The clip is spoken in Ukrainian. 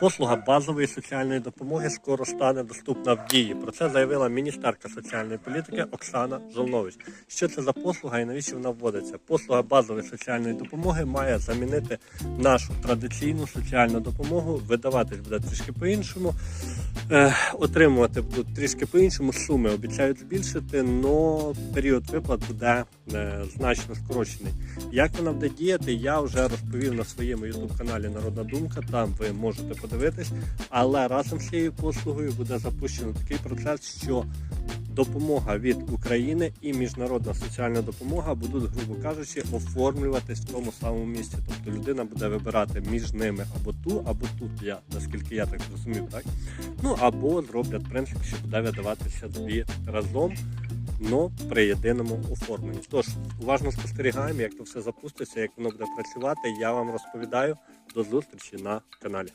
Послуга базової соціальної допомоги скоро стане доступна в дії. Про це заявила міністерка соціальної політики Оксана Жолнович. Що це за послуга і навіщо вона вводиться? Послуга базової соціальної допомоги має замінити нашу традиційну соціальну допомогу. Видаватись буде трішки по-іншому, е, отримувати будуть трішки по-іншому. Суми обіцяють збільшити, але період виплат буде е, значно скорочений. Як вона буде діяти, я вже розповів на своєму youtube каналі Народна Думка. Там ви можете подивитись. Але разом з цією послугою буде запущено такий процес, що допомога від України і міжнародна соціальна допомога будуть, грубо кажучи, оформлюватись в тому самому місці. Тобто людина буде вибирати між ними або ту, або тут. Я наскільки я так зрозумів, так ну або зроблять принцип, що буде видаватися дві разом. но при єдиному оформленні. Тож уважно спостерігаємо, як то все запуститься, як воно буде працювати. Я вам розповідаю. До зустрічі на каналі.